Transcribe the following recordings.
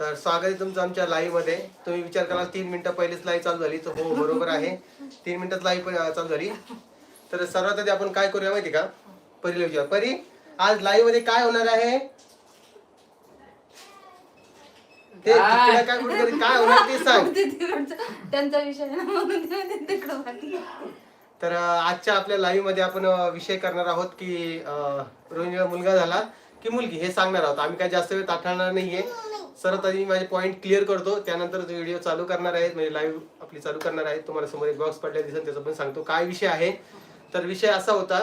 तर स्वागत आहे तुमचं आमच्या लाईव्हमध्ये. तुम्ही विचार कराल तीन मिनिटं पहिलेच लाईव्ह चालू झाली. तर हो बरोबर आहे. तीन मिनिटात लाईव्ह चालू झाली. तर सर्वात आधी आपण काय करूया माहिती का? परीला विचार परी आज लाईव्हमध्ये काय होणार आहे? ते काय? काय कुठेतरी काय होणार ते सांग. त्यांचा विषय आहे ना, म्हणून ते तिकडं वाटलं. तर अं, आजच्या आपल्या लाईव्हमध्ये आपण अं, विषय करणार आहोत की अं, रोहिणीला मुलगा झाला की मुलगी हे सांगणार आहोत. आम्ही काय जास्त वेळ ताठवणार नाहीये. सर्वात आधी माझे पॉईंट क्लिअर करतो. त्यानंतर व्हिडिओ चालू करणार आहे म्हणजे लाईव्ह आपली चालू करणार आहे तुम्हाला समोर एक बॉक्स पडल्या दिसेल त्याचं पण सांगतो काय विषय आहे. तर विषय असा होता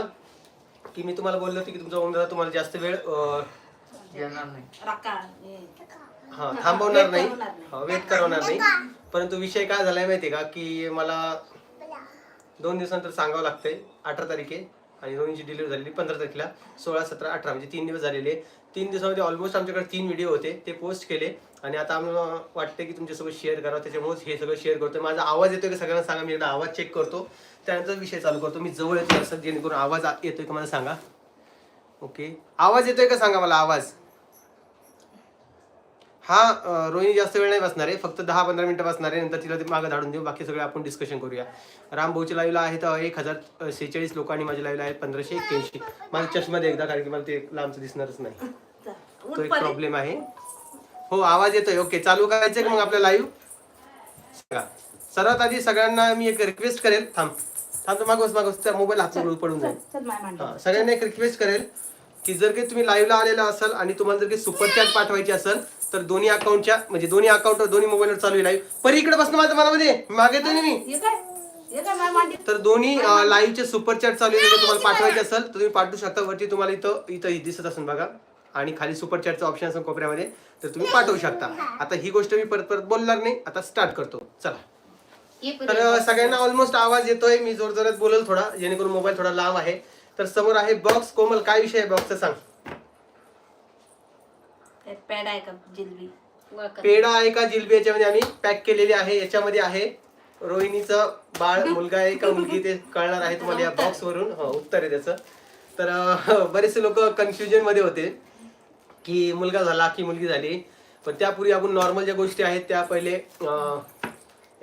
की मी तुम्हाला बोललो होतो की तुमचा ओमदादा तुम्हाला जास्त वेळ येणार नाही. राका, हे. थांबवणार नाही. हा, वेट करवणार नाही. परंतु विषय काय झालाय माहितीये का? की मला दोन दिवसानंतर सांगावं लागतंय अठरा तारीख आणि रोहिणीची डिलिव्हरी झालेली पंधरा तारखेला सोळा सतरा अठरा म्हणजे तीन दिवस झालेले. तीन दिवसामध्ये ऑलमोस्ट आमच्याकडे तीन व्हिडिओ होते ते पोस्ट केले. आणि आता आम्हाला वाटतं की तुमच्यासोबत शेअर करावं त्याच्यामुळेच हे सगळं शेअर करतो माझा आवाज येतोय का सगळ्यांना सांगा मी एकदा आवाज चेक करतो. त्यानंतर विषय चालू करतो. मी जवळ येतो असं जेणेकरून आवाज येतोय का मला सांगा? ओके आवाज येतोय का सांगा मला आवाज? हा रोहिणी जास्त वेळ नाही बसणार आहे. फक्त दहा पंधरा मिनिटं बसणार आहे. नंतर तिला ते मागं धाडून देऊ. बाकी सगळे आपण डिस्कशन करूया. राम भाऊच्या लाईव्हला आहेत अं, एक हजार सेहेचाळीस लोक आणि माझ्या लाईव्हला आहेत पंधराशे एक्क्याऐंशी. माझ्या चष्मध्ये एकदा कारण की मला ते लांबचं दिसणारच नाही. तो एक. प्रॉब्लेम आहे. हो आवाज येतोय. ओके चालू करायचं का मग आपलं लाईव्ह सांगा. सर्वात आधी सगळ्यांना मी एक रिक्वेस्ट करेल. थांब. थांब तर मागोस मागोस त्या मोबाईल हात पडून जाईल. सगळ्यांना एक रिक्वेस्ट करेल. की जर काही तुम्ही लाईव्हला आलेला असाल आणि तुम्हाला जर काही सुपर चॅट पाठवायची असेल तर दोन्ही अकाउंटच्या म्हणजे दोन्ही अकाउंटवर दोन्ही मोबाईलवर चालू आहे लाईव्ह परी इकडे बसणं माझ्या मनामध्ये. मागे येतोय ना मी? तर दोन्ही लाईव्हचे सुपर चॅट चालू आहे जर तुम्हाला पाठवायचे असेल तर तुम्ही पाठवू शकता. वरती तुम्हाला इथं इथं दिसत असेल बघा. आणि खाली सुपर चॅटचं ऑप्शन असेल कोपऱ्यामध्ये तर तुम्ही पाठवू शकता. आता ही गोष्ट मी परत परत बोलणार नाही. आता स्टार्ट करतो. चला. तर सगळ्यांना ऑलमोस्ट आवाज येतोय. मी जोर जोरात बोलेल थोडा जेणेकरून मोबाईल थोडा लांब आहे. तर समोर आहे बॉक्स. कोमल काय विषय आहे बॉक्सचा सांग. त्यात पॅड आहे का जिलबी. पेढा आहे का जिलबी? याच्यामध्ये आम्ही पॅक केलेली आहे. याच्यामध्ये आहे रोहिणीचं बाळ. मुलगा आहे का मुलगी ते कळणार आहे तुम्हाला या बॉक्स वरून हो उत्तर आहे त्याचं. तर अं, बरेचसे लोक कन्फ्युजनमध्ये होते की मुलगा झाला की मुलगी झाली. पण त्यापूर्वी आपण नॉर्मल ज्या गोष्टी आहेत त्या पहिले अं,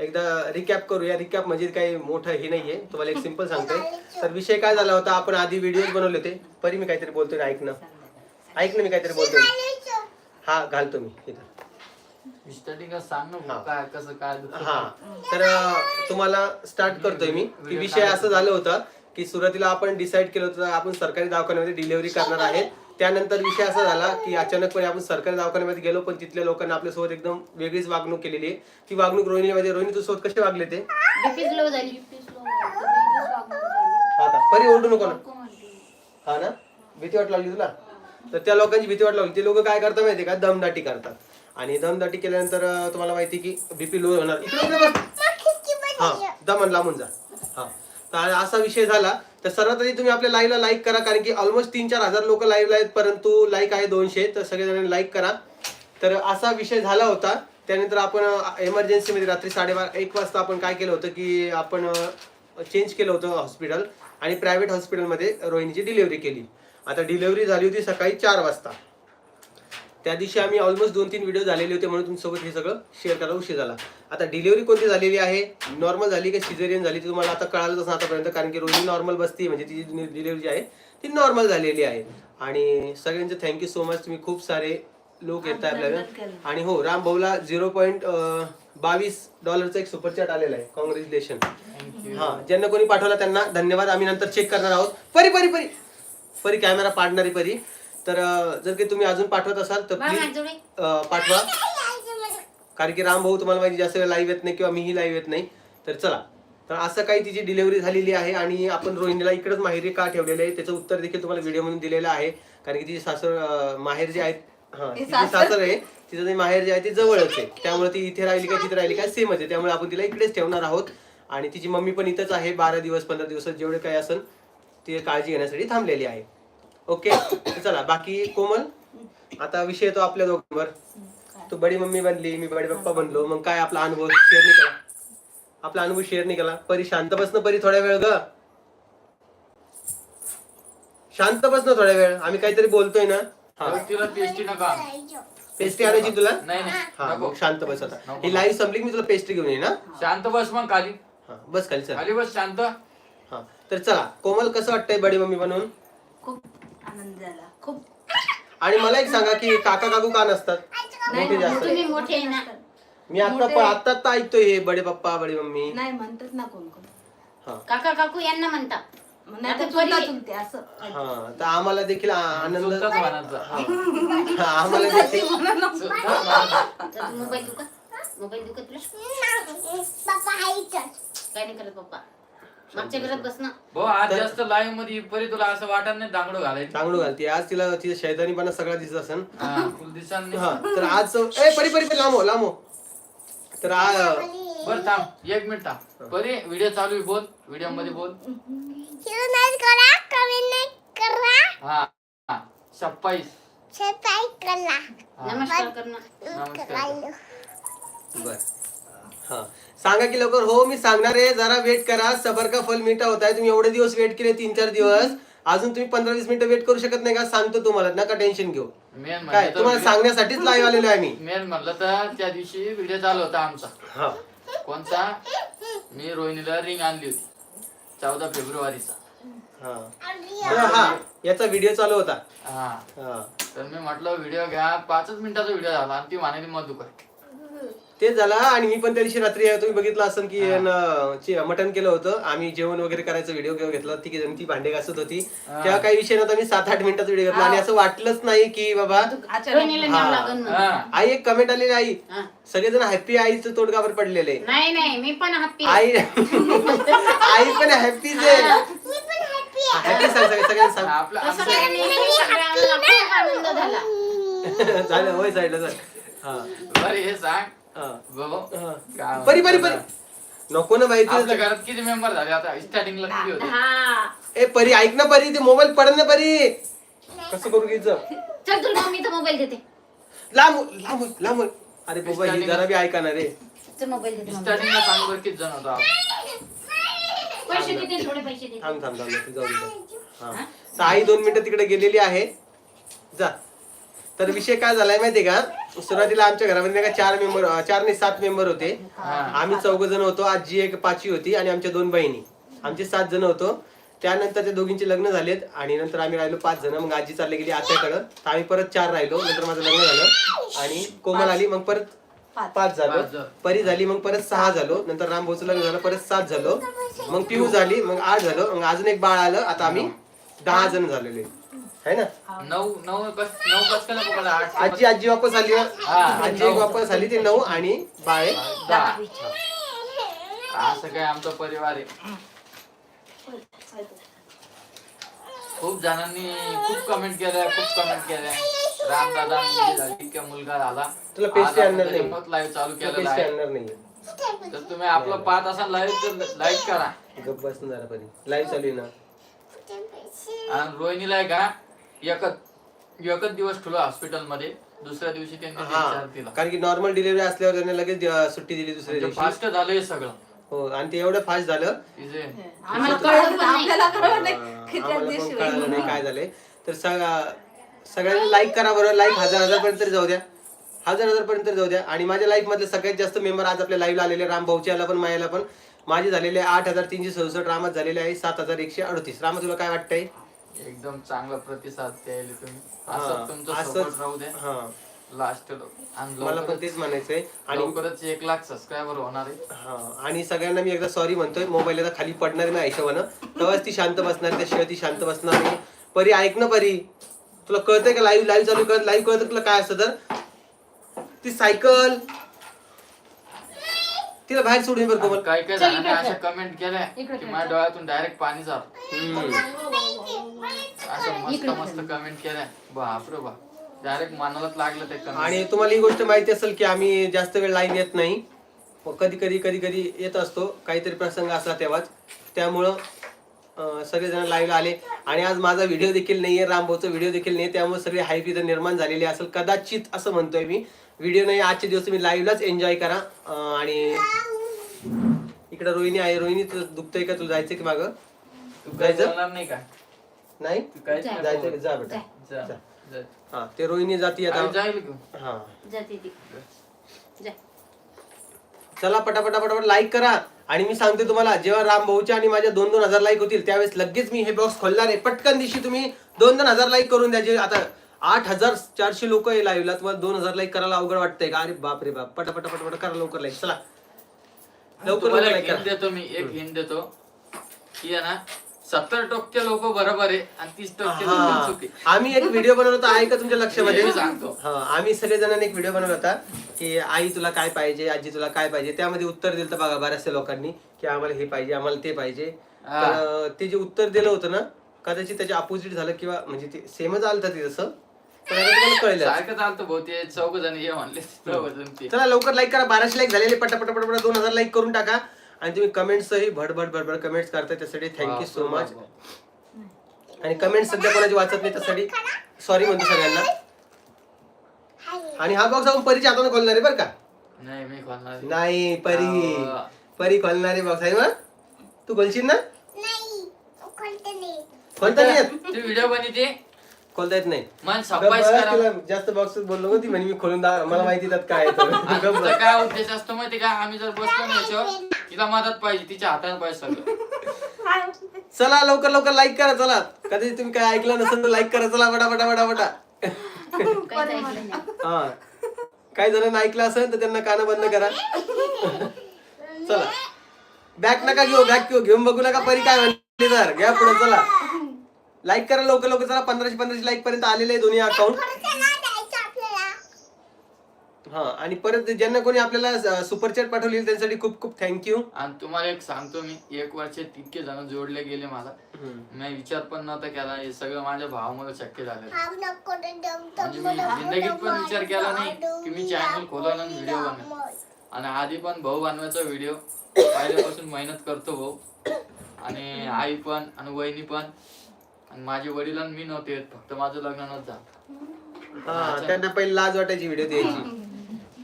एकदा रिकॅप करूया रिकॅप म्हणजे काही मोठं हे नाहीये. तुम्हाला एक सिंपल सांगतोय. तर विषय काय झाला होता? आपण आधी व्हिडिओ बनवले होते. परी मी काहीतरी बोलतोय ना, ऐक ना. ऐक ना मी काहीतरी बोलतोय. हा घालतो मी इथं. स्टार्टिंग सांग ना हा. हा. तर तुम्हाला स्टार्ट करतोय मी. की विषय असं झालं होतं की सुरुवातीला आपण डिसाईड केलं होतं आपण सरकारी दवाखान्यामध्ये डिलिव्हरी करणार आहे. त्यानंतर विषय असा झाला की अचानकपणे आपण सरकारी दवाखान्यामध्ये गेलो पण तिथल्या लोकांना आपल्यासोबत एकदम वेगळीच वागणूक केलेली आहे. ती वागणूक रोहिणीमध्ये रोहिणी तू सोबत कसे वागले ते? झाली. हा का? परी ओरडू नको ना. हा ना? भीती वाट लागली तुला? तर त्या लोकांची भीती वाट लागली. ते लोक काय करतात माहिती का? दमदाटी करतात. आणि दमदाटी केल्यानंतर अं, तुम्हाला माहिती की बीपी लो होणार. इकडे इकडे बस. हा दमन लांबून जा. हा. तर असा विषय झाला. तर सर्वात आधी तुम्ही आपल्या लाईव्हला लाईक करा कारण की ऑलमोस्ट तीन चार हजार लोक लाईव्हला आहेत परंतु लाईक आहे दोनशे तर सगळेजण लाईक करा. तर असा विषय झाला होता. त्यानंतर आपण एमर्जन्सीमध्ये रात्री साडेबारा एक वाजता आपण काय केलं होतं की आपण चेंज केलं होतं हॉस्पिटल आणि प्रायव्हेट हॉस्पिटलमध्ये रोहिणीची डिलिव्हरी केली. आता डिलिव्हरी झाली होती सकाळी चार वाजता. त्या दिवशी आम्ही ऑलमोस्ट दोन तीन व्हिडिओ झालेले होते म्हणून तुमच्यासोबत हे सगळं शेअर करायला उशीर झाला. आता डिलिव्हरी कोणती झालेली आहे? नॉर्मल झाली का सिझेरियन झाली ती तुम्हाला आता कळालंच असं आतापर्यंत कारण की रोहिणी नॉर्मल बसती म्हणजे तिची डिलिव्हरी जी आहे ती नॉर्मल झालेली आहे. आणि सगळ्यांचे थँक्यू सो मच तुम्ही खूप सारे लोक येत आहे आपल्याला. आणि हो राम भाऊला झिरो पॉईंट बावीस डॉलरचा एक सुपर चॅट आलेला आहे. कॉंग्रॅच्युलेशन हा ज्यांना कोणी पाठवला त्यांना धन्यवाद. आम्ही नंतर चेक करणार आहोत. परी परी परी. परी कॅमेरा पाडणारी परी. तर अं, जर काही तुम्ही अजून पाठवत असाल तर प्लीज. पाठवा. कारण की राम भाऊ तुम्हाला माहिती जास्त वेळ लाईव्ह येत नाही किंवा मीही लाईव्ह येत नाही. तर चला. तर असं काही तिची डिलिव्हरी झालेली आहे आणि आपण रोहिणीला इकडेच माहेरी का ठेवलेलं आहे त्याचं उत्तर देखील तुम्हाला व्हिडिओ मधून दिलेलं आहे. कारण की तिची सासर अं, माहेर जे आहेत हा तिची सासर. आहे तिचं जे माहेर जे आहे ते जवळच आहे. त्यामुळे ती इथे राहिली का तिथे राहिली का सेमच आहे. त्यामुळे आपण तिला इकडेच ठेवणार आहोत. आणि तिची मम्मी पण इथंच आहे बारा दिवस पंधरा दिवस जेवढे काही असेल ती काळजी घेण्यासाठी थांबलेली आहे. ओके चला बाकी कोमल? आता विषय येतो आपल्या दोघांवर. तू बडी मम्मी बनली मी बडी पप्पा बनलो मग काय आपला अनुभव? शेअर नाही केला. आपला अनुभव शेअर नाही केला. परी शांत बसणं परी थोड्या वेळ ग. शांत बसणं थोड्या वेळ. आम्ही काहीतरी बोलतोय ना? हा. तिला पेस्टी नका पेस्ट्री आणायची तुला? नाही नाही. हा नको. मग शांत बस आता. नको. ही लाईव्ह संपली की मी तुला पेस्ट्री घेऊन येईन ना शांत बस मग खाली. हा बस खाली चल. खाली बस शांत. हा तर चला कोमल कसं वाटतंय बडी मम्मी बनवून? खूप आनंद झाला खूप. आणि मला एक सांगा की काका काकू का नसतात? मोठे जास्त. तुम्ही मोठे आहे ना. मी आता. पण आता आता ऐकतोय हे बडे पप्पा बडी मम्मी. नाही म्हणतात ना कोण कोण. हा. काका काकू यांना म्हणतात. तर चुलता असं. हा तर आम्हाला देखील आ- आनंद चुलताच म्हणायचं. हा, आम्हाला देखील. तर तू मोबाईल दुखा मोबाईल दुखत तुला? काय नाही करत पप्पा. मागच्या घरात बस ना. भाऊ आज जास्त लाईव्हमध्ये परी तुला असं वाटत नाही दांगडो घालायचं? चांगलं घालते. आज तिला तिचा शैतानीपणा सगळा दिसत असेल हा, हा तर आज ए परी परी परी लांबो लांबो तर आ- बर थांब. एक मिनिट थांब. परी व्हिडिओ चालू आहे बोल. व्हिडिओमध्ये बोल. हा हा. सप्पाईस नमस्कार करणं. नमस्कार. बर. हा. सांगा की लवकर. हो मी सांगणार आहे. जरा वेट करा. सबर का फल मिठा होत आहे. तुम्ही एवढे दिवस वेट केले तीन चार दिवस. अजून तुम्ही पंधरा वीस मिनिटं वेट करू शकत नाही का? सांगतो तुम्हाला. नका टेन्शन घेऊ. मेन काय? म्हणलं तुम्हाला तर सांगण्यासाठीच लाईव्ह आलेलो आहे मी. मेन म्हणलं तर त्या दिवशी व्हिडिओ चालू होता आमचा. हा. कोणता? मी रोहिणीला रिंग आणली होती. चौदा फेब्रुवारीचा. हा. तर हा. याचा व्हिडिओ चालू होता. हा. हा. तर मी म्हटलं व्हिडिओ घ्या. पाचच मिनिटाचा व्हिडिओ झाला आणि ती म्हणाली मग तेच झाला आणि मी पण त्या दिवशी रात्री तुम्ही बघितलं असेल की मटन केलं होतं. आम्ही जेवण वगैरे करायचं व्हिडिओ घेतला. ती ती भांडे घासत होती. तेव्हा काही विषय नव्हता. मी सात आठ मिनिटाचा व्हिडिओ घेतला आणि असं वाटलंच नाही की बाबा आई एक कमेंट आलेली आई. सगळेजण हॅपी आईचं तोडगावर पडलेले? नाही नाही. मी पण हॅपी आई आई पण हॅपीच आहे. हॅपी सांग सगळ्या सगळ्यांना सांग. आपलं झाला. झालं होय साईडला झालं. हा. बरं हे सांग. हा. परी परी नको ना आपल्या माहिती घरात किती मेंबर झाले आता? स्टार्टिंगला किती होते? हा. ए परी ऐक ना परी ते मोबाईल पड ना परी. कसं करू घ्यायचं चल तुला मम्मीचा मोबाईल देते. लांब लांब लांब. अरे बाबा ही जरा बी ऐका ना रे. चल मोबाईल देते मम्मीला. स्टार्टिंगला सांग बरं किती जण होतो? आपण. पैसे देते थोडे पैसे देते. थांब थांब थांब तू जाऊ दे. हा? तर आई दोन मिनिटं तिकडे गेलेली आहे. जा. तर विषय काय झालाय माहितीये का? सुरुवातीला आमच्या घरामध्ये नाही का चार मेंबर चार नाही सात मेंबर होते. हा. आम्ही चौघ जण होतो आजी एक पाचवी होती आणि आमच्या दोन बहिणी. आमचे सात जण होतो. त्यानंतर त्या दोघींचे लग्न झालेत आणि नंतर आम्ही राहिलो पाच जण. मग आजी चालली गेली आत्याकडं. तर आम्ही परत चार राहिलो. नंतर माझं लग्न झालं. आणि कोमल आली मग परत पाच. पाच झालो. पाच झालो. परी झाली मग परत सहा झालो. नंतर रामभाऊचं लग्न झालं परत सात झालो. मग पिऊ झाली मग आठ झालो. मग अजून एक बाळ आलं. आता आम्ही दहा जण झालेले है ना? नऊ नऊ कस नऊ कस का नको आठ आजी आजी वापस आली हा, आजी एक नऊ. वापस आली ते नऊ आणि बाळ एक दहा. असं काय आमचा परिवार आहे. खूप जणांनी खूप कमेंट केल्या खूप कमेंट केल्या. रामदादा मुलगी झाली मुलगा झाला. तुला पेस्ट्री आणणार नाही. लाईव्ह चालू केलेला पेस्ट्री आहे. आणणार नाही तर तुम्ही आपलं पाहत असाल लाईव्ह तर लाईक करा. गप्प बस ना जरा परी लाईव्ह चालू आहे ना. आणि रोहिणीला आहे का? एकच एकच दिवस ठेवलं हॉस्पिटलमध्ये दुसऱ्या दिवशी त्यांनी हा. दिला कारण की नॉर्मल डिलिव्हरी असल्यावर त्यांनी लगेच अं, सुट्टी दिली दुसऱ्या दिवशी. फास्ट झालंय सगळं. हो आणि ते एवढं फास्ट झालं. आम्हाला कळलं पण नाही आपल्याला कळलं नाही अं, की त्या आम्हाला दिवशी पण कळालं होईल. नाही काय झालंय. तर सग- सगळ्यांनी लाईक करा बरं लाईक हजार हजार पर्यंत तरी जाऊ द्या. हजार हजार पर्यंत तरी जाऊ द्या. आणि माझ्या लाईफ मधले सगळ्यात जास्त मेंबर आज आपल्या लाईव्हला आलेले राम भाऊच्याला पण मायाला पण. माझे झालेले आठ हजार तीनशे सदुसष्ट रामात झालेले आहे सात हजार एकशे अडतीस. रामा तुला काय वाटतंय? एकदम चांगला प्रतिसाद द्यायला तुम्ही. असं तुमचं असंच- सपोर्ट राहू द्या हा. लास्ट आणि मला पण तेच म्हणायचंय. आणि लवकरच एक लाख सबस्क्रायबर होणार आहे. हा. आणि सगळ्यांना मी एकदा सॉरी म्हणतोय. मोबाईल आता खाली पडणार नाही हिशोबानं तेव्हाच ती शांत बसणार त्याशिवाय ती शांत बसणार नाही. परी ऐक ना परी. तुला कळतंय का लाईव्ह लाईव्ह चालू कळत लाईव्ह कळतं तुला काय असतं तर? ती सायकल तिला बाहेर सोडून बरं कोमल. काय काय जणांनी अशा. कमेंट केल्या. की. माझ्या डोळ्यातून डायरेक्ट पाणी जात. असं मस्त मस्त कमेंट केल्या. बापरे बा. डायरेक्ट मनालाच लागलं ते कमेंट आणि तुम्हाला ही गोष्ट माहिती असेल की आम्ही जास्त वेळ लाईव्ह येत नाही. कधी कधी कधी कधी येत असतो. काहीतरी प्रसंग असला तेव्हाच. त्यामुळं अं, सगळेजण लाईव्हला आले. आणि आज माझा व्हिडिओ देखील नाहीये रामभाऊचा व्हिडिओ देखील नाही त्यामुळे सगळे हाईप इथं निर्माण झालेली असेल. कदाचित असं म्हणतोय मी. व्हिडिओ नाही आजचे दिवस तुम्ही लाईव्हलाच एन्जॉय करा. आणि इकडे रोहिणी आहे. रोहिणी तुझं दुखतंय का? तुला जायचं की मागं? तू काय जायचं? नाही का? नाही? तू काय जा. जायचं का? जा बेटा. जा. जा. जाय. हा ते रोहिणी जाती आई आता. जाईल. हा जाते ती. जा चला पटापटा पटापट लाईक करा. आणि मी सांगते तुम्हाला जेव्हा राम भाऊच्या आणि माझ्या दोन दोन हजार लाईक होतील त्यावेळेस लगेच मी हे बॉक्स खोलणार आहे. पटकन दिवशी तुम्ही दोन दोन हजार लाईक करून द्यायचे आता आठ हजार चारशे लोक आहे लाईव्हला तुम्हाला दोन हजार लाईक करायला अवघड वाटतंय का? अरे बाप रे बाप. पटापटा पटापट करा लवकर लाईक चला. लवकर तुम्हाला लवकर एक लाईक हिंट करा देतो मी एक हिंट देतो. की आहे ना सत्तर टक्के लोक बरोबर आहे आणि तीस टक्के लोक हा. आम्ही एक व्हिडिओ बनवला होता आहे का तुमच्या लक्षामध्ये? मी सांगतो. हा आम्ही सगळे जणांनी एक व्हिडिओ बनवला होता की आई तुला काय पाहिजे आजी तुला काय पाहिजे त्यामध्ये उत्तर दिलं बघा बऱ्याचशा लोकांनी की आम्हाला हे पाहिजे आम्हाला ते पाहिजे. हा. तर अं, ते जे उत्तर दिलं होतं ना कदाचित त्याच्या अपोजिट झालं किंवा म्हणजे ते सेमच आलं होतं ते तसं आता तुम्हाला कळलं सारखं चालतं भाऊ ते चौघ जण ये म्हणले चौघ जण ते. चला लवकर लाईक करा. बाराशे लाईक झालेले पटापट पटापट दोन हजार लाईक करून टाका. आणि तुम्ही कमेंट्सही भडभड भडभड कमेंट्स करता त्यासाठी थँक्यू सो मच आणि कमेंट सध्या कोणाची वाचत नाही त्यासाठी सॉरी म्हणतो सगळ्यांना. आणि हा बॉक्स आपण परीच्या हाताने खोलणार आहे बरं का? नाही मी खोलणार आहे. नाही परी. परी खोलणारी बॉक्स आहे मग तू खोलशील ना? खोलता नाही. येत? ते व्हिडिओ बनते खोलता येत नाही. मन गप्प सप्पाईस बस, करा. तिला जास्त बॉक्स बोललो होती म्हणे मी खोलून दा मला माहिती त्यात काय आहे तर. आणि गप्प तिचा बस. काय उद्देश असतो माहिती का? आम्ही जर बसलो ना याच्यावर तिला मदत पाहिजे तिच्या हाताने पाहिजे सगळं. चला लवकर लवकर लाईक करा चला. कधी तुम्ही काय ऐकलं नसेल तर लाईक करा. चला बटा बटा बटा बटा काहीच ऐकलं नाही. हा. काही जणांना ऐकलं असेल तर त्यांना कानं बंद करा. चला. बॅग नका घेऊ बॅग घेऊ. घेऊन बघू नका परी काय म्हणते तर. घ्या पुढे चला. लाईक करा लवकर लवकर चला. पंधराशे पंधराशे लाईक पर्यंत आलेले दोन्ही अकाउंट हा आणि परत ज्यांना कोणी आपल्याला सुपर चॅट पाठवली त्यांच्यासाठी खूप खूप थँक्यू आणि तुम्हाला एक सांगतो मी एक वर्ष तितके जण जोडले गेले मला. मी विचार पण नव्हता केला हे सगळं माझ्या भावामुळे शक्य झालं. म्हणजे मी जिंदगीत पण विचार केला नाही की मी चॅनल खोलन आणि व्हिडिओ बनवेन आणि आधी पण भाऊ बनवायचा व्हिडिओ पहिल्यापासून मेहनत करतो भाऊ. आणि आई पण आणि वहिनी पण. आणि माझे वडील आणि मी नव्हते येत, फक्त माझं लग्न नव्हतं झालं. हा त्यांना पहिले लाज वाटायची व्हिडिओ द्यायची.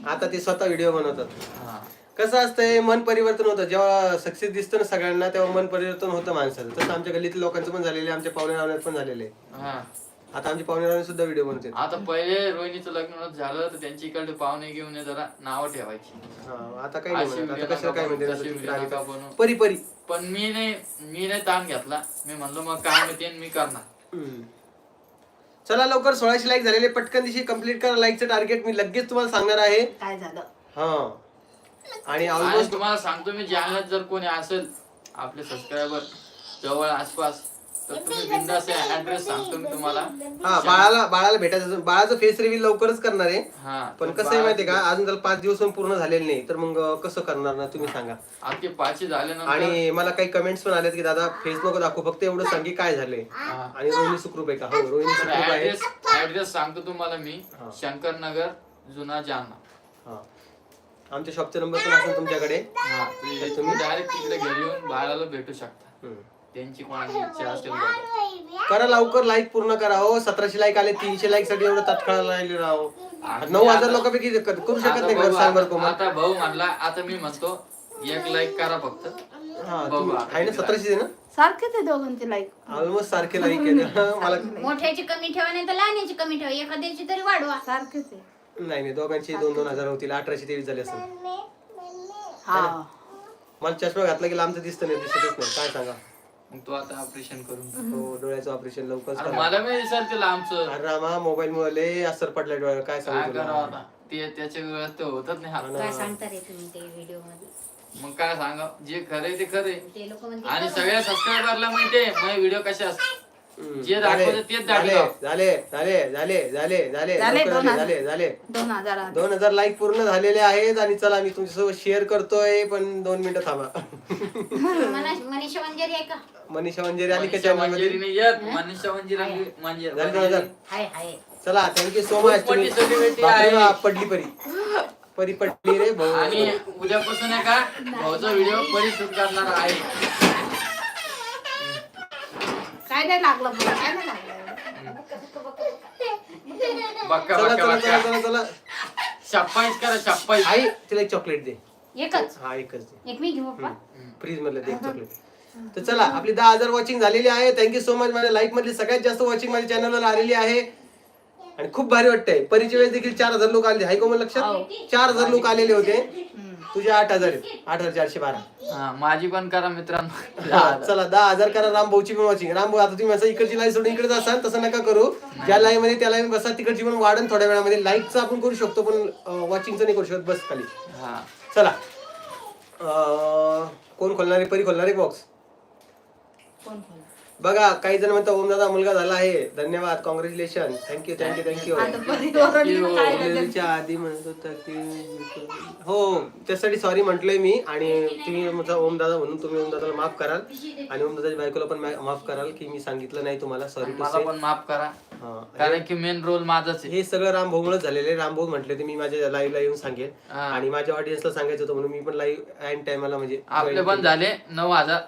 आता ते स्वतः व्हिडिओ बनवतात. हा. कसं असतंय मन परिवर्तन होतं. जेव्हा सक्सेस दिसतं ना सगळ्यांना तेव्हा मन परिवर्तन होतं माणसाचं. तसं आमच्या गल्लीतील लोकांचं पण झालेलं आहे आमच्या पाहुणे रावण्यात पण झालेलं आहे. हा. आता आमचे पाहुणे सुद्धा व्हिडिओ बनवते. आता पहिले रोहिणीचं लग्न झालं तर त्यांची इकडे पाहुणे घेऊन ये जरा नाव ठेवायची. आता काही नाही अशी म्हणत. आता video कशाला काय नका म्हणते बनवू, आता तशी तिकडे video आली नका का? बनवू. परी परी. पण मी नाही मी नाही ताण घेतला. मी म्हणलो मग काय माहिती आणि मी करणार. हम्म. चला लवकर सोळाशे लाईक झालेले. पटकन दिवशी कंप्लीट करा. लाईकचं टार्गेट मी लगेच तुम्हाला सांगणार आहे. काय झालं? हा. आणि आणि ऑलमोस्ट तुम्हाला सांगतो मी जालन्यात जर कोणी असेल आपले सबस्क्रायबर जवळ आसपास तर तुम्ही बिंदास ऍड्रेस सांगतो मी तुम्हाला. हा बाळाला बाळाला भेटायचं बाळाचं फेस रिव्हिल लवकरच करणार आहे. हा पण कसं आहे माहितीये का? अजून त्याला पाच दिवस पण पूर्ण झालेले नाही तर मग कसं करणार ना तुम्ही सांगा. आता पाचशे झाल्यानंतर आणि मला काही कमेंट्स पण आलेत की दादा फेस नको दाखवू फक्त एवढं सांगी काय झालंय. हा. आणि रोहिणी सुखरूप आहे का? हो रोहिणी सुखरूप आहे. ऍड्रेस ऍड्रेस सांगतो तुम्हाला मी. शंकर नगर जुना जालना. हा. आमच्या शॉपचा नंबर पण असेल तुमच्याकडे. हा तुम्ही डायरेक्ट तिकडे घरी येऊन बाळाला भेटू शकता. हम्म. त्यांची कोणाची इच्छा असेल बघा. करा लवकर लाईक पूर्ण करा हो. सतराशे लाईक आले तीनशे लाईकसाठी एवढं तात्काळ राहिले राहो नऊ हजार लोकांपैकी क- करू शकत आता नाही? भाऊ सांग बरं आता- कोमल. आता भाऊ म्हणला आता मी म्हणतो एक लाईक करा फक्त. हा बघू तुम्ही- आता आहे ना किती सतराशे ना? सारखेच आहे दोघांचे लाईक ऑलमोस्ट सारखे लाईक आहे मला मोठ्याची कमी ठेवा नाही तर लहान्याची कमी ठेवा. एखाद्याची तरी वाढवा. सारखेच आहे नाही नाही दोघांचे दोन दोन हजार होतील. अठराशे तेवीस झाले असेल. हा. मला चष्मा घातला की लांबचं दिसतं नाही दिसतच नाही. काय सांगा? मग तो आता ऑपरेशन करून. हो डोळ्याचं ऑपरेशन लवकर अरे करा. मला मी विचारते आमचं. अरे रामा मोबाईल मुळे लय असर पडलाय डोळ्यावर. काय काय सांगू करावं तुला आता? ते त्याच्या वेळेस ते होतच नाही. हात. काय सांगता रे तुम्ही ते व्हिडिओमध्ये मग काय सांगा? जे खरे ते खरे ते लोक म्हणते आणि सगळ्या सबस्क्रायबरला माहितीये माझे व्हिडिओ कसे असतात. जे तेच झाले. झाले झाले झाले झाले झाले. झाले, लवकर दोन झाले हजार. झाले झाले. दोन हजार आले. दोन हजार लाईक पूर्ण झालेले आहेत आणि चला मी तुमच्यासोबत शेअर करतोय पण दोन मिनिटं थांबा. मना- मनीषा वंजारी आहे का? मनीषा मंजेरी आली का मनीषा मंजिरी मध्ये? नाही येत मनीषा मंजिरी मंजिरी झाले दोन हजार. Hi hi. चला थँक्यू सो मच मोठी celebrity बापरे आहे. बाप, पडली परी. परी पडली रे भाऊ. आणि उद्यापासून आहे का? भाऊचा व्हिडिओ परी शूट करणार आहे. काय नाही लागलं मला, काय नाही लागलं. बक्का चला बक्का चला चला बक्का. चला चला. छप्पाईच करा छप्पाईच आई तिला एक चॉकलेट दे. एकच? हा एकच दे. एक मी घेऊ पप्पा? फ्रीज मधलं दे एक चॉकलेट. तर चला आपली दहा हजार वॉचिंग झालेली आहे. थँक्यू सो मच माझ्या लाईफ मधली सगळ्यात जास्त वॉचिंग माझ्या चॅनलवर आलेली आहे. आणि खूप भारी वाटतंय. परीच्या वेळेस देखील चार हजार लोक आले. हाय कोमल लक्षात? चार हजार लोक आलेले होते. तुझे आठ हजार आहेत. आठ हजार चारशे बारा. हा माझी पण करा मित्रांनो. हा, चला दहा हजार करा राम भाऊची पण वॉचिंग. राम भाऊ आता तुम्ही असं इकडची लाईन सोडून इकडे असाल तसं नका करू. ज्या लाईन मध्ये त्या लाईन बसा तिकडची पण वाढन थोड्या वेळामध्ये. लाईकचं आपण करू शकतो पण वॉचिंगचं नाही करू शकत बस खाली. हा. चला. अं, कोण खोलणारे परी खोलणारे बॉक्स कोण खोला बघा काही जण म्हणतात ओमदादा मुलगा झाला आहे. धन्यवाद कॉंग्रॅच्युलेशन थँक्यू थँक्यू थँक्यू आधी म्हणत होता की हो त्यासाठी सॉरी म्हटलंय मी. आणि तुम्ही माझा ओमदादा म्हणून तुम्ही ओमदादाला माफ कराल. आणि ओमदादाच्या बायकोला पण मा- माफ कराल की मी सांगितलं नाही तुम्हाला. सॉरी मला पण माफ करा. हा. कारण की मेन रोल माझाच आहे. हे सगळं रामभाऊमुळेच झालेलं आहे. रामभाऊ म्हटले ते मी माझ्या लाईव्हला येऊन सांगेन. आणि माझ्या ऑडियन्सला सांगायचं होतं म्हणून मी पण लाईव्ह अँड टायमाला म्हणजे आपले पण. झाले नऊ हजार.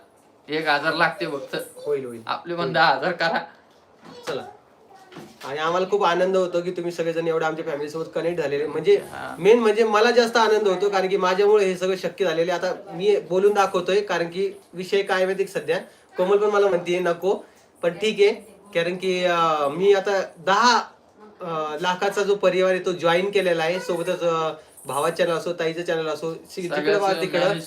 एक हजार लागते फक्त. होईल होईल. आपले पण दहा हजार करा. चला. आणि आम्हाला खूप आनंद होतो की तुम्ही सगळेजण एवढे आमच्या फॅमिली सोबत कनेक्ट झालेले. म्हणजे मेन म्हणजे मला जास्त आनंद होतो कारण की माझ्यामुळे हे सगळं शक्य झालेले. आता मी बोलून दाखवतोय कारण की विषय काय माहिती सध्या. कोमल पण मला म्हणते नको. पण ठीक आहे. कारण की मी आता दहा लाखाचा जो परिवार आहे तो जॉईन केलेला आहे. सोबतच भावाचं चॅनल असो ताईचं चॅनल असो तिकडे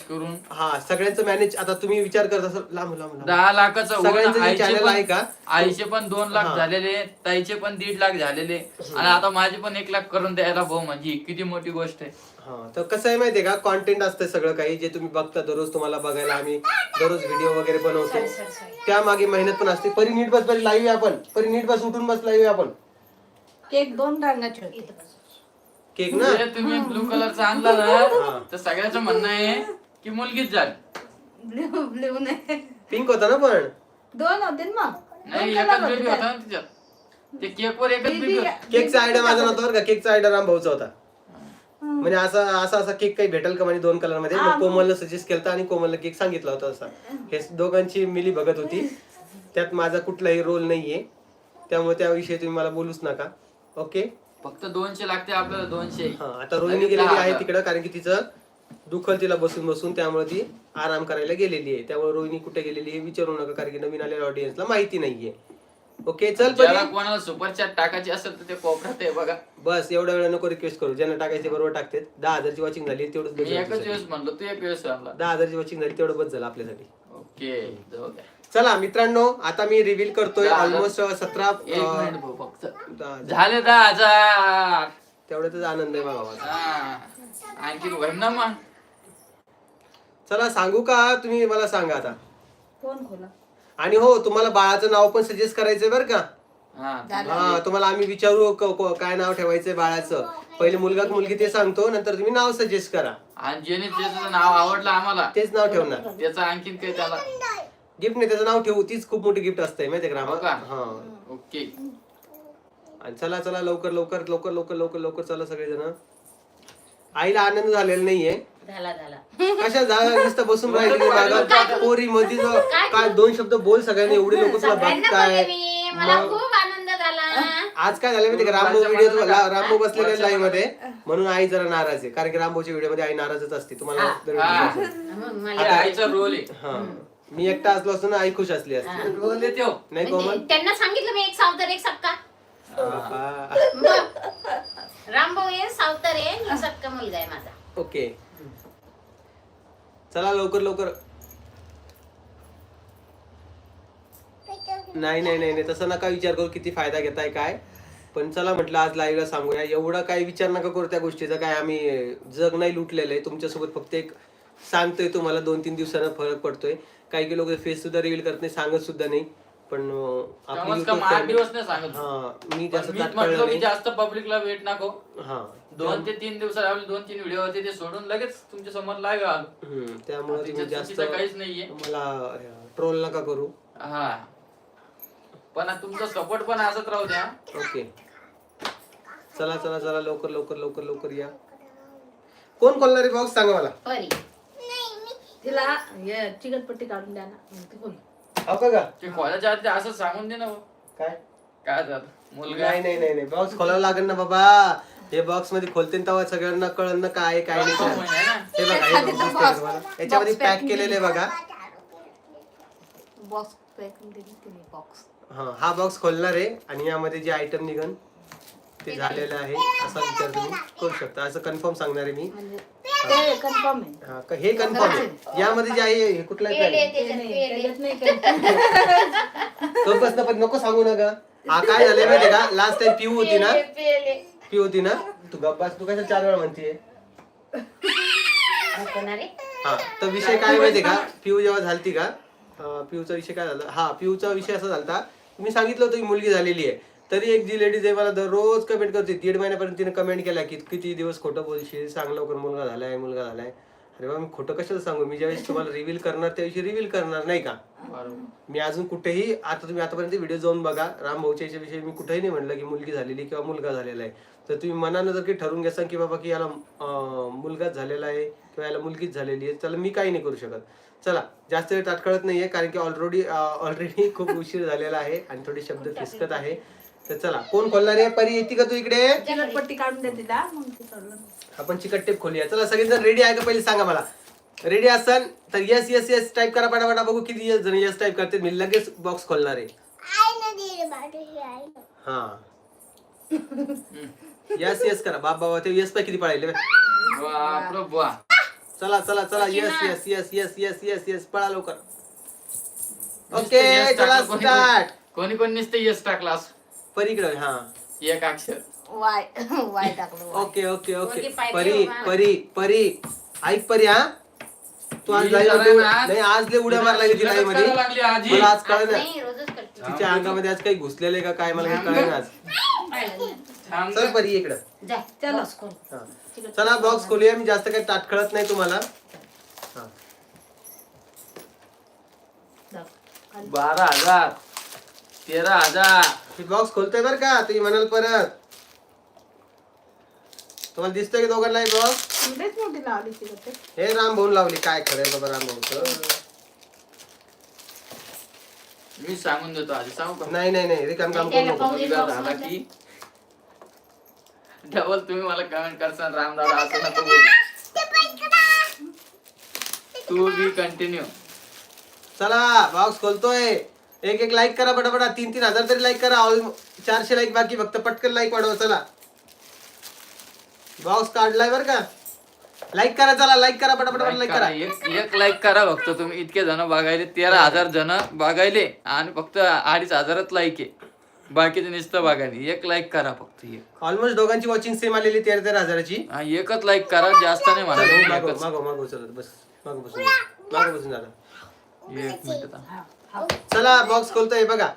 करून. हा सगळ्यांचं मॅनेज आता तुम्ही विचार करत असाल लांब लांब दहा लाखाचं सगळ्यांचं channel आहे का? आईचे पण दोन लाख. झालेले ताईचे पण दीड लाख झालेले. आणि आता माझे पण एक लाख करून द्यायला भाऊ म्हणजे किती मोठी गोष्ट आहे. हा तर कसं आहे माहितीये का? कॉन्टेंट असतं सगळं काही जे तुम्ही बघता दररोज तुम्हाला बघायला आम्ही दररोज व्हिडिओ वगैरे बनवतो. त्यामागे मेहनत पण असते. परी नीट बस परी लाईव्ह आपण. परी नीट बस उठून बस लाईव्ह आपण. केक दोन रंगाचे होते केक ना? जे तुम्ही ब्लू कलरचा आणला ना तर सगळ्याचं म्हणणं आहे की मुलगीच झाली. ब्ल्यू ब्ल्यू नाही. पिंक होता ना पण? दोन होते ना मग. नाही दोन एकच बेबी होता. ना तिच्यात. ते केक वर एकच बेबी होता. केकचा आयडिया माझा नव्हता बरं का? केकचा आयडिया राम भाऊचा होता म्हणजे असा असा असा केक काही भेटेल का म्हणजे दोन कलरमध्ये मग कोमलला सजेस्ट केलता आणि कोमलला केक सांगितला होता असा. हे दोघांची मिली बघत होती. त्यात माझा कुठलाही रोल नाहीये. त्यामुळे त्याविषयी तुम्ही मला बोलूच नका. ओके फक्त दोनशे लागते आपल्याला दोनशे. हा आता रोहिणी गेलेली आहे तिकडं कारण की तिचं दुखल तिला बसून बसून त्यामुळे ती आराम करायला गेलेली आहे. त्यामुळे रोहिणी कुठे गेलेली आहे विचारू नका कारण की नवीन आलेल्या ऑडियन्सला माहिती नाहीये. ओके चल ज्याला परी कोणाला सुपर चॅट टाकायची असेल तर ते कोपऱ्यात आहे बघा. बस एवढ्या वेळा नको रिक्वेस्ट करू. ज्यांना टाकायचे बरोबर टाकते दहा हजारची वॉचिंग झाली तेवढंच बस मी झालं एकच तुझ्यासाठी. वेळेस म्हणलो तू एक वेळेस आणला दहा हजारची वॉचिंग झाली तेवढं बस झालं आपल्यासाठी. ओके जाऊ द्या. चला मित्रांनो आता मी रिव्हील करतोय. ऑलमोस्ट सतरा एक अं, मिनिट भाऊ फक्त. दहा हजार. झाले दहा हजार. तेवढ्यातच आनंद आहे बाबा हा. आणखी होईल ना मग. चला सांगू का? तुम्ही मला सांगा आता. कोण खोला? आणि हो तुम्हाला बाळाचं नाव पण सजेस्ट करायचंय बरं का? हा. हा तुम्हाला आम्ही विचारू क- क- काय नाव ठेवायचंय बाळाचं. पहिले मुलगा का मुलगी ते सांगतो नंतर तुम्ही नाव सजेस्ट करा. आणि ज्याने त्याचं नाव आवडलं आम्हाला तेच नाव ठेवणार. त्याचं आणखीन काही त्याला? गिफ्ट नाही त्याचं नाव ठेवू. तीच खूप मोठी गिफ्ट असते माहितीये का हो रामा का? हा. ओके. आणि चला चला लवकर लवकर लवकर लवकर लवकर लवकर चला सगळेजण. आईला आनंद झालेला नाहीये. झाला झाला. कशा जागा नुसतं बसून राहिली मागं पोरी मध्ये जो काय दोन शब्द बोल सगळ्यांनी एवढे लोक तुला बघताय मला मग खूप आनंद झाला. आज काय झालं माहिती का रामभाऊ व्हिडिओ रामभाऊ बसलेले लाईव्हमध्ये. म्हणून आई जरा नाराज आहे कारण की रामभाऊच्या व्हिडिओमध्ये आई नाराजच असते. तुम्हाला हा. माहिती. मग आईचा रोल आहे. हा. मी एकटा असलो असतो ना आई खुश असली असती. त्यो नाही कोमल? म्हणजे त्यांना सांगितलं मी एक सावतर एक सक्का. बापा. रामभाऊ आहे सावतर आहे मी सक्का मुलगा आहे माझा. ओके. चला लवकर लवकर. नाही नाही नाही नाही तसं नका विचार करू किती फायदा घेताय काय. पण चला म्हटलं आज लाईव्हला सांगूया. एवढा काही विचार नका करू त्या गोष्टीचा काय आम्ही अं, जग नाही लुटलेलं आहे. तुमच्यासोबत फक्त एक सांगतोय तुम्हाला दोन तीन दिवसानं फरक पडतोय. काही काही लोक फेस सुद्धा रिव्हील करत नाही सांगत सुद्धा नाही. पण आपली कमीत कम YouTube आठ family- दिवस नाही सांगत? हा मी पण जास्त मी तात्काळ म्हटलं की नाही. जास्त पब्लिकला वेट नको. हा दोन ते तीन दिवसात आपले दोन तीन व्हिडिओ होते ते सोडून लगेच तुमच्यासमोर लाईव्ह आलो. हम्म, त्यामुळे तुम्ही त्याच्यात जास्त चुकीचं काहीच नाहीये. मला ट्रोल नका करू. हा. पण तुमचा सपोर्ट पण असत राहू द्या. ओके. चला चला चला लवकर लवकर लवकर लवकर या. कोण खोलणारे बॉक्स सांगा मला? परी. तिला हे चिकटपट्टी काढून द्या ना. ती खोल हो का गा? ते कॉलेज असं सांगून दे ना भाऊ. काय? काय झालं? मुलगा? नाही नाही नाही नाही. बॉक्स खोलावं लागेल ना बाबा. हे बॉक्समध्ये खोलते ना तेव्हा सगळ्यांना कळण ना काय आहे, काय नाही कम काय. आहे ना? हे बघा हे box दिसतंय का तुम्हाला? याच्यामध्ये पॅक केलेले आहे बघा. बॉक्स पॅकिंग दिली तिने बॉक्स हा हा बॉक्स खोलणार आहे आणि यामध्ये जे आयटम निघन ते झालेलं आहे असा विचार तुम्ही करू शकता. असं कन्फर्म सांगणार आहे मी. ते कन्फर्म आहे. हा, क- हे कन्फर्म आहे. यामध्ये जे आहे हे कुठला ते नाही, त्याच्यात पण नको सांगू नका. हा काय झालंय माहितीये का? लास्ट टाइम पिऊ होती ना. पिऊ होती ना? तू गप्पास तू कशा चार वेळा म्हणतीये. हा तर विषय काय माहितीये का? पिऊ जेव्हा झालती का? अं, पिऊचा विषय काय झाला? हा पिऊचा विषय असा झालता. मी सांगितलं होतं की मुलगी झालेली आहे. तरी एक जी लेडीज आहे मला दररोज कमेंट करते. दीड महिन्यापर्यंत तिने कमेंट केला की किती दिवस खोटं बोलशील? सांग लवकर मुलगा झालाय मुलगा झालाय. अरे बा मी खोटं कशाला सांगू? मी ज्यावेळेस तुम्हाला रिव्हील करणार त्याविषयी रिव्हील करणार नाही का? मी अजून कुठेही आता तुम्ही आतापर्यंत व्हिडिओ जाऊन बघा. राम भाऊच्या विषयी मी कुठेही नाही म्हणलं की मुलगी झालेली किंवा मुलगा झालेला आहे. तर तुम्ही मनानं जर काही ठरवून घ्याल की बाबा की याला मुलगाच झालेला आहे किंवा याला मुलगीच झालेली आहे त्याला मी काही नाही करू शकत. चला जास्त वेळ तात्काळत नाहीये कारण की ऑलरेडी ऑलरेडी खूप उशीर झालेला आहे आणि थोडे शब्द फिसकत आहे. तर चला कोण खोलणार आहे? परी येते का तू इकडे? चिकटपट्टी काढून देते तिला मग ते सोडलं आपण चिकट टेप खोलूया. चला सगळेजण रेडी आहे का पहिले सांगा मला? रेडी असाल तर येस येस येस टाईप करा पटापटा बघू किती येस जण येस टाईप करते मी लगेच बॉक्स खोलणार आहे. हा. यस यस करा. बाप बाबा ते यस पाय किती पळायले? बे. बापरे चला चला चला. Yes yes yes yes yes yes yes पळा लवकर. ओके चला स्टार्ट कोणी कोणी नुसतं यस टाकला परीकडे हा एक अक्षर वाय वाय टाकलं Y. Okay okay okay Pari. Pari Pari ऐक परी हा तू आज जरा ना आज- नाही आज लय उड्या मारला गेली लाईव्हमध्ये करायला लागली आजी. मला आज आज कळलं नाही, रोजच करते. तिच्या अंगामध्ये आज काही घुसलेलं का काय मला काही कळलं आज. थांब चल परी इकडं जा, चला. बस करू. हा. चला बॉक्स खोलूया मी जास्त काही ताटखळत नाही तुम्हाला हा. खाली. बारा हजार तेरा हजार. मी बॉक्स खोलतोय बरं का तुम्ही म्हणाल परत. तुम्हाला दिसतोय की दोघांना बॉक्स लयच मोठी लावली चिकट हे राम भाऊन लावली काय खरंय बाबा राम भाऊचं. मी सांगून देतो आधी सांगू का? नाही नाही नाही रिकाम काम करू नको. मुलगा झाला. की डबल तुम्ही मला कमेंट करसान रामदादा असं नको बोलू. तू बी कंटिन्यू चला बॉक्स खोलतोय. एक एक लाईक करा पटापटा तीन तीन हजार तरी लाईक करा. ऑल चारशे लाईक बाकी. फक्त पटकन लाईक वाढवा. चला. बॉक्स काढलाय बरं का? लाईक करा चला. लाईक करा पटापट लाईक करा. एक एक लाईक करा फक्त. तुम्ही इतके जण बघायले. तेरा हजार जण बघायले आणि फक्त अडीच हजारच लाईक आहे. बाकीचे नुसतं बघायले. एक लाईक करा फक्त. एक. ऑलमोस्ट दोघांची वॉचिंग सेम आलेली तेरा तेरा हजाराची. हा, एकच लाईक करा. जास्त नाही म्हणा मागो. मागो बस मागो बसून. मागो बसून झाला एक मिनिट. चला बॉक्स खोलतोय बघा.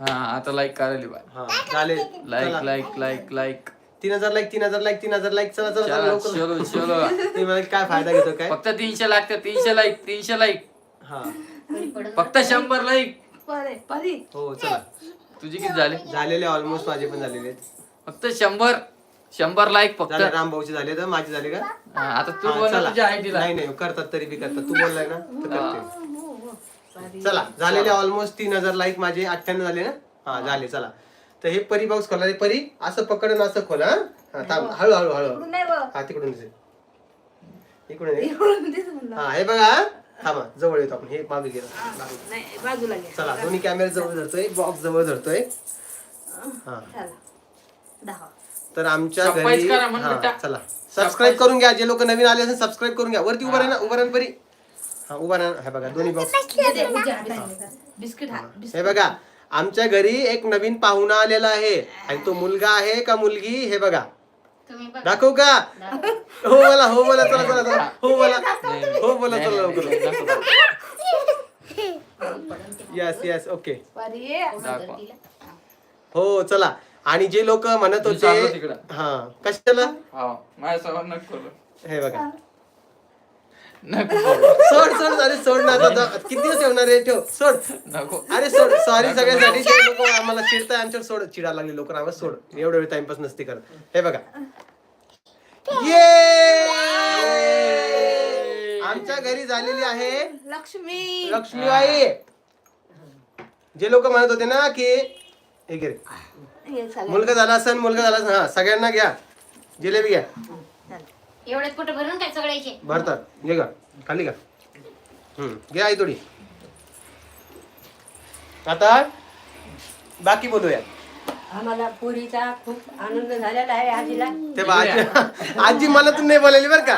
हा आता लाईक करायली बाय. हा झाले. लाईक चला. लाईक लाईक लाईक तीन हजार लाईक तीन हजार लाईक तीन हजार लाईक चला चला चला चला लवकर. चलो चलो मला काय फायदा घेतो काय? फक्त तीनशे लागते तीनशे लाईक तीनशे लाईक हा. फक्त शंभर लाईक परे परी. हो चला. तुझे किती झाले? झालेले ऑलमोस्ट माझे पण झालेले आहेत. फक्त शंभर शंभर लाईक फक्त. झाले राम भाऊचे झाले तर माझे झाले का? हा, आता तू हा, बोल चला. तुझ्या आयडीला. नाही नाही करतात तरी बी करतात. तू बोललाय ना तर करते. परी चला झालेले ऑलमोस्ट तीन हजार लाईक माझे अठ्ठ्याण्णव झाले ना? हा झाले चला. तर हे परी बॉक्स खोला रे परी. असं पकडून असं खोला हा? हा थांब हळू हळू हळू इकडून नाही बघ. हा तिकडून दिसेल. इकडून ये. इकडून तेच म्हणलं. हा हे बघा हा. थांबा जवळ येतो आपण. हे मागे गेलो. नाही बाजूला घ्या. चला दोन्ही कॅमेरे जवळ धरतोय बॉक्स जवळ धरतोय. हा चला. दहा. तर आमच्या Surprise घरी करा हा, बेटा. चला. सबस्क्राईब करून घ्या. जे लोक नवीन आले असेल सबस्क्राईब करून घ्या. वरती उभा राहा ना उभा राहा ना हा उभा राहा. हे बघा दोन्ही बॉक्स बिस्किट हा हे. बघा आमच्या घरी एक नवीन पाहुणा आलेला आहे. आणि तो मुलगा आहे का मुलगी? हे बघा. तुम्ही बघ. दाखवू का? हो बोला हो बोला चला चला चला. हो बोला. हो बोला चला लवकर यस यस ओके. हो चला. आणि जे लोक म्हणत होते. हा कशाला? हो. हे बघा. नको. सोड सोड अरे सोड ना आता किती दिवस ठेवणार आहे? ठेव सोड. नको. अरे सोड सॉरी सगळ्यांसाठी. जे लोक आम्हाला चिडताय आमच्यावर सोड चिडा लागले लोक आम्हाला सोड. एवढं वेळ टाइमपास नसते करत. हे बघा. ये आमच्या घरी झालेली आहे लक्ष्मी. लक्ष्मीबाई जे लोक म्हणत होते ना की हे घे रे. हे मुलगा झाला असन मुलगा झाला असन. हा सगळ्यांना घ्या. जिलेबी घ्या. एवढ्यात कुठं भरून काय सगळ्याचे भरतात. घे का खाली का हम्म. घे आई थोडी. आता बाकी बोलूया आम्हाला पुरीचा खूप आनंद झालेला आहे आजीला. ते बा आजी आजी मनातून नाही बोलायली बरं का?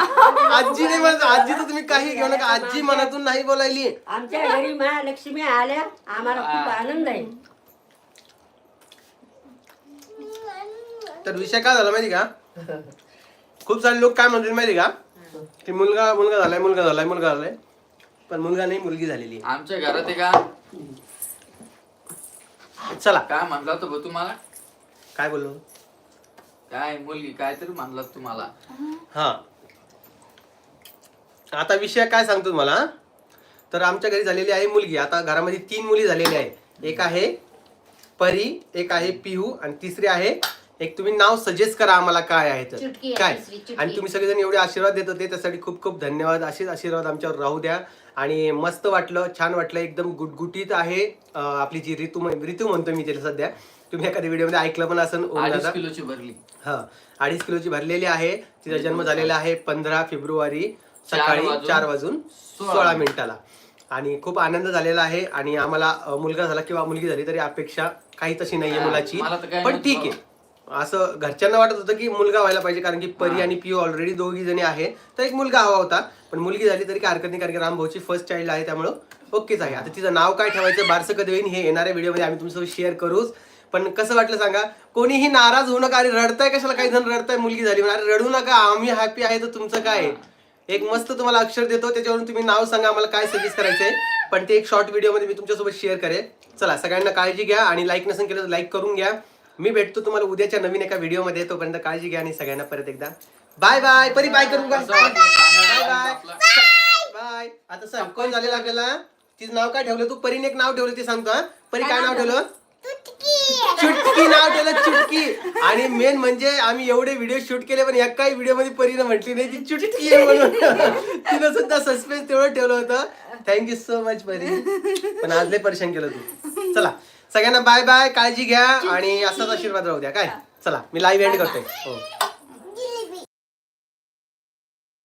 आजी नाही म्हणत आजी तर तुम्ही काही घेऊ नका. आजी मनातून नाही बोलायली. आमच्या घरी महालक्ष्मी आल्या. आम्हाला खूप आनंद आहे. तर विषय काय झाला माहिती का? खूप सारे लोक काय म्हणतात माहिती का? की मुलगा मुलगा झालाय मुलगा झालाय मुलगा झालाय. पण मुलगा नाही मुलगी झालेली आमच्या घरात आहे का? आहे. चला. काय म्हणला होता भाऊ तुम्हाला? काय बोललो? काय मुलगी काय तरी म्हणला तुम्हाला. हा. आता विषय काय सांगतो तुम्हाला? तर आमच्या घरी झालेली आहे मुलगी. आता घरामध्ये तीन मुली झालेल्या आहे. एक आहे परी एक आहे पिहू आणि तिसरी आहे एक तुम्ही नाव सजेस्ट करा आम्हाला काय आहे तर. चुटकी आहे काय? चुटकी. आणि तुम्ही सगळेजण एवढे आशीर्वाद देत होते त्यासाठी खूप खूप धन्यवाद. असेच आशीर्वाद आमच्यावर राहू द्या. आणि मस्त वाटलं छान वाटलं एकदम गुटगुटीत आहे अं, आपली जी ऋतू म्हण- ऋतू म्हणतो मी तिला सध्या. तुम्ही एखाद्या व्हिडिओमध्ये ऐकलं पण ओम अडीच. किलोची भरली. हा अडीच किलोची भरलेली आहे. तिचा जन्म झालेला आहे पंधरा फेब्रुवारी सकाळी वाजून चार वाजून सोळा मिनिटाला. आणि खूप आनंद झालेला आहे. आणि आम्हाला अ, मुलगा झाला किंवा मुलगी झाली तरी अपेक्षा काही तशी नाहीये मुलाची. मला तर काही पण नव्हतं ठीक आहे. असं घरच्यांना वाटत होतं की मुलगा व्हायला पाहिजे कारण की परी आणि पिओ ऑलरेडी दोघी जणी आहे तर एक मुलगा हवा होता. पण मुलगी झाली तरी काय हरकत नाही कारण की रामभाऊची फर्स्ट चाइल्ड आहे त्यामुळं ओकेच आहे. आता तिचं नाव काय ठेवायचं बारसं कधी होईल हे येणाऱ्या व्हिडिओमध्ये आम्ही तुमच्यासोबत शेअर करूच. पण कसं वाटलं सांगा? कोणीही नाराज होऊ नका अरे रडताय कशाला काही जण रडताय मुलगी झाली अरे रडू नका आम्ही हॅपी आहे तर तुमचं काय? एक मस्त तुम्हाला अक्षर देतो त्याच्यावरून तुम्ही नाव सांगा आम्हाला काय सजेस्ट करायचंय. पण ते एक शॉर्ट व्हिडिओमध्ये मी तुमच्यासोबत शेअर करेन चला सगळ्यांना काळजी घ्या आणि लाईक नसेल केलं तर लाईक करून घ्या. मी भेटतो तुम्हाला उद्याच्या नवीन एका व्हिडिओमध्ये. तोपर्यंत काळजी घ्या आणि सगळ्यांना परत एकदा. Bye bye. परी बाय सांगायला बाय. बाय. आता सांग कोण झालेलं आपल्याला तिचं नाव काय ठेवलं? तू परीने एक नाव ठेवलं ते सांगतो हा? परी काय नाव ठेवलं? चुटकी. नाव ठेवलं चुटकी. आणि मेन म्हणजे आम्ही एवढे व्हिडिओ शूट केले पण एकाही व्हिडिओमध्ये परीने म्हटली नाही ती चुटकी आहे म्हणून. तिनं सुद्धा सस्पेन्स तेवढं ठेवलं होतं. थँक्यू सो मच परी. पण आज लय परेशान केलं तू. चला. सगळ्यांना बाय बाय काळजी घ्या आणि असाच आशीर्वाद राहू द्या. काय? चला मी लाईव्ह एंड करतोय. हो.